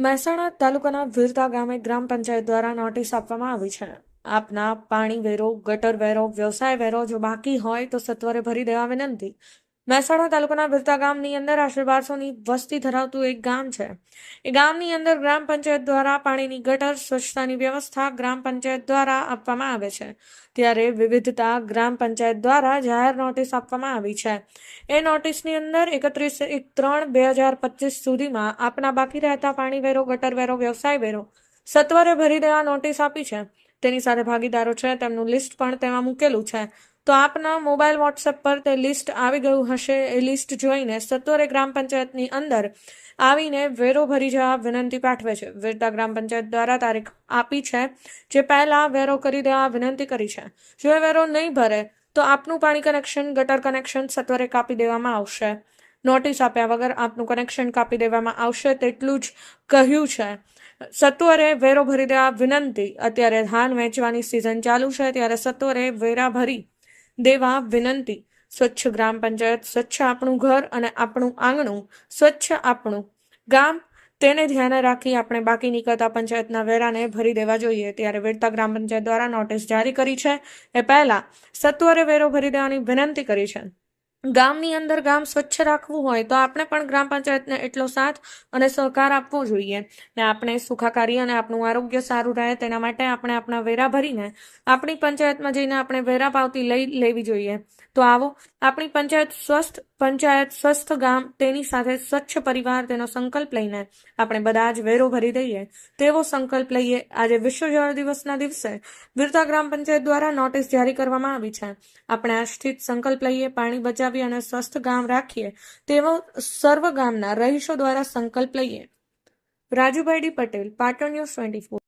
મહેસાણા તાલુકાના વીરતા ગામે ગ્રામ પંચાયત દ્વારા નોટિસ આપવામાં આવી છે. આપના પાણી વેરો, ગટર વેરો, વ્યવસાય વેરો જો બાકી હોય તો સત્વરે ભરી દેવા વિનંતી. મહેસાણા તાલુકાના ભરતા ગામની અંદર આશરે બારસોની વસ્તી ધરાવતું એક ગામ છે. એ ગામની અંદર ગ્રામ પંચાયત દ્વારા પાણીની ગટર, સ્વચ્છતાની વ્યવસ્થા ગ્રામ પંચાયત દ્વારા આપવામાં આવે છે. ત્યારે વિવિધતા ગ્રામ પંચાયત દ્વારા જાહેર નોટિસ આપવામાં આવી છે. એ નોટિસની અંદર એકત્રીસ એક ત્રણ બે હજાર પચીસ સુધીમાં આપના બાકી રહેતા પાણી વેરો, ગટર વેરો, વ્યવસાય વેરો સત્વરે ભરી દેવા નોટિસ આપી છે. તેની સાથે ભાગીદારો છે, તેમનું લિસ્ટ પણ તેમાં મૂકેલું છે. તો આપના મોબાઈલ વોટ્સએપ પર તે લિસ્ટ આવી ગયું હશે. એ લિસ્ટ જોઈને સત્તોરે ગ્રામ પંચાયતની અંદર આવીને વેરો ભરી જવા વિનંતી પાઠવે છે. વેરતા ગ્રામ પંચાયત દ્વારા તારીખ આપી છે. જે પહેલા વેરો કરી દેવા વિનંતી કરી છે. જો એ વેરો નહીં ભરે, તો આપનું પાણી કનેક્શન, ગટર કનેક્શન સત્વરે કાપી દેવામાં આવશે. નોટિસ આપ્યા વગર આપનું કનેક્શન કાપી દેવામાં આવશે તેટલું જ કહ્યું છે. સત્વરે વેરો ભરી દેવા વિનંતી. અત્યારે ધાન વેચવાની સિઝન ચાલુ છે. ત્યારે સત્વરે વેરા ભરી દેવા વિનંતી. સ્વચ્છ ગ્રામ પંચાયત, સ્વચ્છ આપણું ઘર અને આપણું આંગણું, સ્વચ્છ આપણું ગામ. તેને ધ્યાને રાખી આપણે બાકી નીકળતા પંચાયતના વેરાને ભરી દેવા જોઈએ. ત્યારે વેરતા ગ્રામ પંચાયત દ્વારા નોટિસ જારી કરી છે. એ પહેલા સત્વરે વેરો ભરી દેવાની વિનંતી કરી છે. ગામની અંદર ગામ સ્વચ્છ રાખવું હોય તો આપણે પણ ગ્રામ પંચાયતને એટલો સાથ અને સહકાર આપવો જોઈએ. ને આપણે સુખાકારી અને આપણું આરોગ્ય સારું રહે તેના માટે આપણે આપણા વેરા ભરીને આપણી પંચાયતમાં જઈને આપણે વેરા પાવતી લઈ લેવી જોઈએ. તો આવો, આપણી પંચાયત સ્વસ્થ પંચાયત સ્વસ્થ ગામ, તેની સાથે સ્વચ્છ પરિવાર, તેનો સંકલ્પ લઈને આપણે બધા જ વેરો ભરી દઈએ. તેવો સંકલ્પ લઈએ આજે વિશ્વ જળ દિવસના દિવસે. વિરતા ગ્રામ પંચાયત દ્વારા નોટિસ જારી કરવામાં આવી છે. આપણે આ સ્થિત સંકલ્પ લઈએ, પાણી બચાવી અને સ્વસ્થ ગામ રાખીએ. તેવો સર્વ ગામના રહીશો દ્વારા સંકલ્પ લઈએ. Rajubhai D Patel, Patan news twenty